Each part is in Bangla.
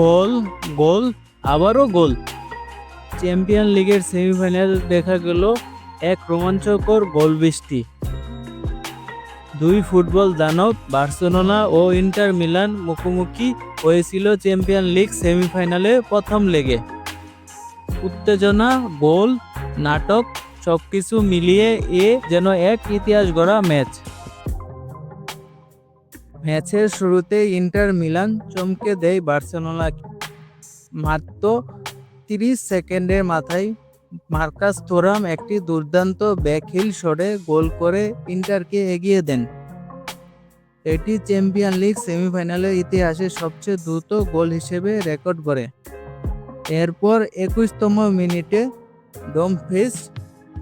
গোল গোল, আবারও গোল। চ্যাম্পিয়ন লিগের সেমিফাইনাল দেখা গেল এক রোমাঞ্চকর গোল বৃষ্টি। দুই ফুটবল দানব, বার্সেলোনা ও ইন্টার মিলান মুখোমুখি হয়েছিল চ্যাম্পিয়ন লিগ সেমিফাইনালে প্রথম লেগে। উত্তেজনা, গোল, নাটক, সবকিছু মিলিয়ে এ যেন এক ইতিহাস গড়া ম্যাচ। ম্যাচের শুরুতে ইন্টার মিলান চমকে দেয় বার্সেলোনাকে মাত্র তিরিশ সেকেন্ডের মাথায় মার্কাস থোরাম একটি দুর্দান্ত ব্যাকহিল শটে গোল করে ইন্টারকে এগিয়ে দেন। এটি চ্যাম্পিয়ন লিগ সেমিফাইনালের ইতিহাসে সবচেয়ে দ্রুত গোল হিসেবে রেকর্ড করে। এরপর একুশতম মিনিটে ডোমফ্রিস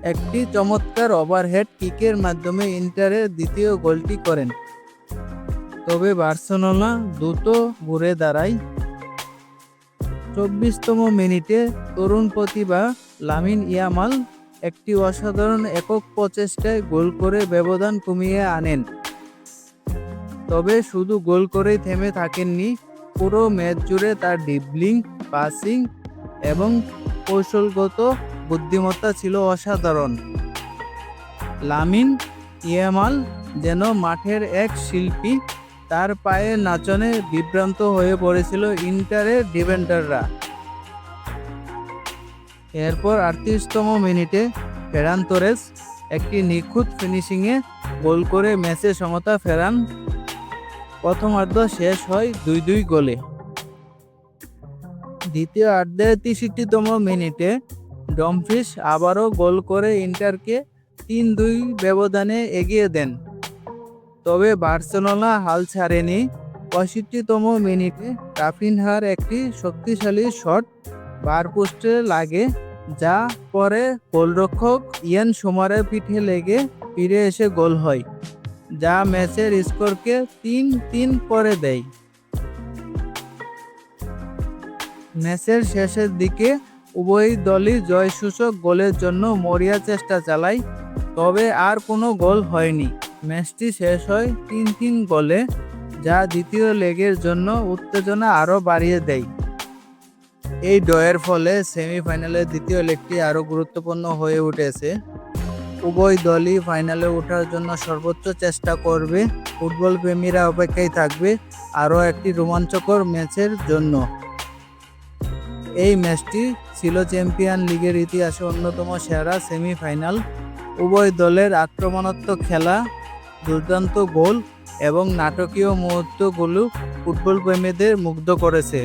একটি চমৎকার ওভারহেড কিকের মাধ্যমে ইন্টারের দ্বিতীয় গোলটি করেন। তবে বার্সেলোনা দ্রুত ঘুরে দাঁড়ায়। চব্বিশতম মিনিটে তরুণ প্রতিভা লামিন ইয়ামাল একটি অসাধারণ একক প্রচেষ্টায় গোল করে ব্যবধান কমিয়ে আনেন। তবে শুধু গোল করেই থেমে থাকেননি, পুরো ম্যাচ জুড়ে তার ডিবলিং পাসিং এবং কৌশলগত বুদ্ধিমত্তা ছিল অসাধারণ। লামিন ইয়ামাল যেন মাঠের এক শিল্পী তার পায়ের নাচনে বিভ্রান্ত হয়ে পড়েছিল ইন্টারের ডিফেন্ডাররা এরপর আটত্রিশতম মিনিটে ফেরান তোরেস একটি নিখুঁত ফিনিশিংয়ে গোল করে ম্যাচে সমতা ফেরান। প্রথমার্ধ শেষ হয় দুই দুই গোলে। দ্বিতীয় অর্ধের তেষট্টিতম মিনিটে ডমফিস আবারও গোল করে ইন্টারকে তিন দুই ব্যবধানে এগিয়ে দেন। তবে বার্সেলোনা হাল ছাড়েনি। পঁয়ষট্টিতম মিনিটে রাফিনহার একটি শক্তিশালী শট বার পোস্টে লাগে, যা পরে গোলরক্ষক ইয়ান সোমারের পিঠে লেগে ফিরে এসে গোল হয়, যা ম্যাচের স্কোরকে তিন তিন করে দেয়। ম্যাচের শেষের দিকে উভয় দলই জয়সূচক গোলের জন্য মরিয়া চেষ্টা চালায়, তবে আর কোনো গোল হয়নি। ম্যাচটি শেষ হয় তিন তিন গোলে যা দ্বিতীয় লেগের জন্য উত্তেজনা আরও বাড়িয়ে দেয়। এই ডয়ের ফলে সেমিফাইনালের দ্বিতীয় লেগটি আরও গুরুত্বপূর্ণ হয়ে উঠেছে। উভয় দলই ফাইনালে ওঠার জন্য সর্বোচ্চ চেষ্টা করবে। ফুটবল প্রেমীরা অপেক্ষায় থাকবে আরও একটি রোমাঞ্চকর ম্যাচের জন্য। এই ম্যাচটি ছিল চ্যাম্পিয়ন লিগের ইতিহাসে অন্যতম সেরা সেমিফাইনাল। উভয় দলের আক্রমণাত্মক খেলা দুর্দান্ত গোল এবং নাটকীয় মুহূর্তগুলো ফুটবল প্রেমীদের মুগ্ধ করেছে।